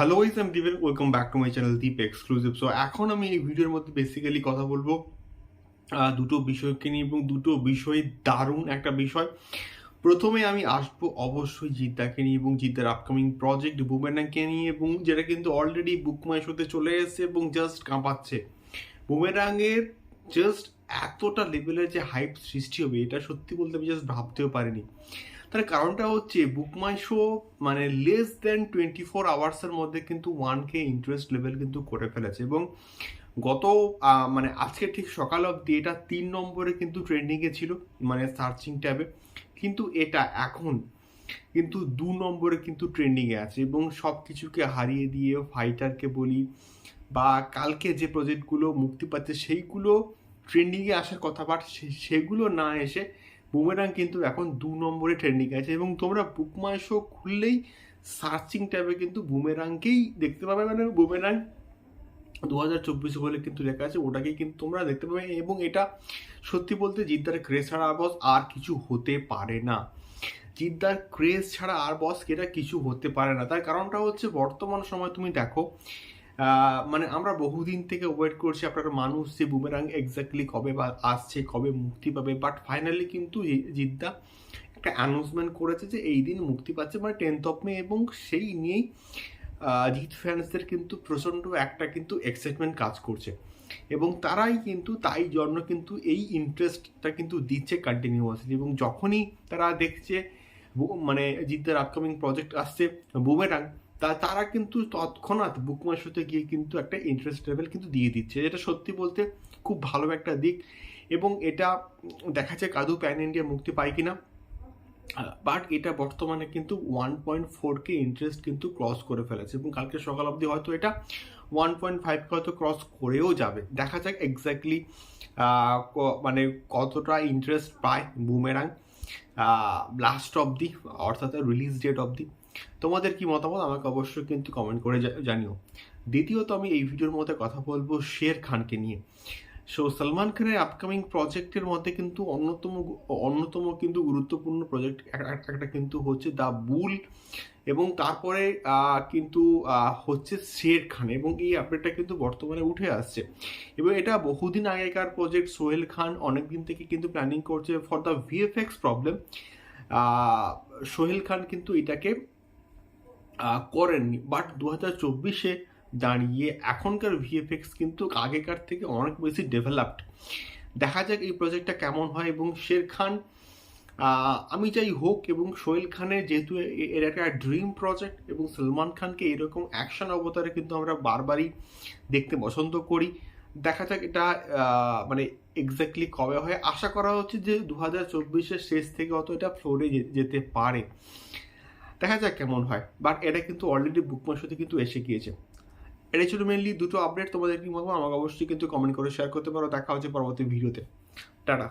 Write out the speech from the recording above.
Hello ইস এম দিবেন welcome back to my channel Deep exclusive so এখন আমি এই ভিডিওর মধ্যে বেসিক্যালি কথা বলব দুটো বিষয়কে নিয়ে এবং দুটো বিষয় দারুণ একটা বিষয়। প্রথমে আমি আসব অবশ্যই জিদ্দাকে নিয়ে এবং জিদ্দার আপকামিং প্রজেক্ট বুমেরাংকে নিয়ে এবং যেটা কিন্তু অলরেডি বুক মাই শোতে চলে এসেছে এবং জাস্ট কাঁপাচ্ছে। বুমেরাংয়ের জাস্ট এতটা লেভেলের যে হাইপ সৃষ্টি হবে, এটা সত্যি বলতে আমি জাস্ট ভাবতেও পারিনি। তার কারণটা হচ্ছে বুক মাই শো মানে লেস দেন টোয়েন্টি ফোর আওয়ার্সের মধ্যে কিন্তু ওয়ান কে ইন্টারেস্ট লেভেল কিন্তু করে ফেলেছে এবং গত মানে আজকে ঠিক সকাল অবধি এটা তিন নম্বরে কিন্তু ট্রেন্ডিংয়ে ছিল মানে সার্চিং ট্যাবে কিন্তু এটা এখন কিন্তু দু নম্বরে কিন্তু ট্রেন্ডিংয়ে আছে এবং সব কিছুকে হারিয়ে দিয়ে ফাইটারকে বলি বা কালকে যে প্রজেক্টগুলো মুক্তি পাচ্ছে সেইগুলো ট্রেন্ডিংয়ে আসার কথা বাট সেগুলো না এসে বুমেরাং কিন্তু এখন দু নম্বরে ট্রেন্ডিং আছে এবং তোমরা বুকমাই শো খুললেই সার্চিং ট্যাবে কিন্তু বুমেরাংকেই দেখতে পাবে। মানে বুমেরাং দু হাজার চব্বিশ বলে কিন্তু লেখা আছে, ওটাকেই কিন্তু তোমরা দেখতে পাবে এবং এটা সত্যি বলতে জিদ্দার ক্রেজ ছাড়া আর বস আর কিছু হতে পারে না। জিদ্দার ক্রেজ ছাড়া আর বস এটা কিছু হতে পারে না। তার কারণটা হচ্ছে বর্তমান সময় তুমি দেখো মানে আমরা বহুদিন থেকে ওয়েট করছি আপনার মানুষ যে বুমেরাং এক্স্যাক্টলি কবে বা আসছে, কবে মুক্তি পাবে বাট ফাইনালি কিন্তু জিদ্দা একটা অ্যানাউন্সমেন্ট করেছে যে এই দিন মুক্তি পাচ্ছে মানে টেন্থ অফ মে এবং সেই নিয়েই জিৎ ফ্যান্সদের কিন্তু প্রচণ্ড একটা কিন্তু এক্সাইটমেন্ট কাজ করছে। এবং তারাই কিন্তু তাই জন্য কিন্তু এই ইন্টারেস্টটা কিন্তু দিচ্ছে কন্টিনিউয়াসলি এবং যখনই তারা দেখছে মানে জিদ্দার আপকামিং প্রজেক্ট আসছে বুমেরাং তা তারা কিন্তু তৎক্ষণাৎ বুকমাই শোতে গিয়ে কিন্তু একটা ইন্টারেস্ট লেভেল কিন্তু দিয়ে দিচ্ছে, যেটা সত্যি বলতে খুব ভালো একটা দিক এবং এটা দেখা যায় কাদু প্যান ইন্ডিয়া মুক্তি পায় কিনা। বাট এটা বর্তমানে কিন্তু one point four K interest কিন্তু ক্রস করে ফেলেছে এবং কালকে সকাল অবধি হয়তো এটা ওয়ান পয়েন্ট ফাইভকে হয়তো ক্রস করেও যাবে। দেখা যাক এক্স্যাক্টলি মানে কতটা ইন্টারেস্ট পায় বুমেরাং লাস্ট অবধি, অর্থাৎ রিলিজ ডেট অবধি। তোমাদের কি মতামত? আমাকে অবশ্যই কিন্তু কমেন্ট করে জানিও। দ্বিতীয়ত, আমি এই ভিডিওর মধ্যে কথা বলব শের খানকে নিয়ে। সো সলমান খানের আপকামিং প্রজেক্টের মধ্যে কিন্তু অন্যতম অন্যতম কিন্তু গুরুত্বপূর্ণ প্রজেক্ট একটা কিন্তু হচ্ছে দ্য বুল এবং তারপরে কিন্তু হচ্ছে শের খান এবং এই আপডেটটা কিন্তু বর্তমানে উঠে আসছে। এবং এটা বহুদিন আগেকার প্রজেক্ট সোহেল খান অনেকদিন থেকে কিন্তু প্ল্যানিং করছে for the VFX problem Sohail Khan কিন্তু এটাকে করেননি। বাট দু হাজার চব্বিশে দাঁড়িয়ে এখনকার ভিএফএক্স কিন্তু আগেকার থেকে অনেক বেশি ডেভেলপড দেখা যাক এই প্রজেক্টটা কেমন হয় এবং শের খান আমি চাই হোক এবং সোহেল খানের যেহেতু এর একটা ড্রিম প্রজেক্ট এবং সলমান খানকে এরকম অ্যাকশন অবতারে কিন্তু আমরা বারবারই দেখতে পছন্দ করি। দেখা যাক এটা মানে এক্স্যাক্টলি কবে হয়। আশা করা হচ্ছে যে দু হাজার চব্বিশের শেষ থেকে অত এটা ফ্লোরে যেতে পারে। দেখা যাক কেমন হয়। বাট এটা কিন্তু অলরেডি বুক মাসতে কিন্তু এসে গিয়েছে। এটা ছিল মেনলি দুটো আপডেট তোমাদের কি মতো আমাকে অবশ্যই কিন্তু কমেন্ট করে শেয়ার করতে পারো। দেখা হচ্ছে পরবর্তী ভিডিওতে টাটা।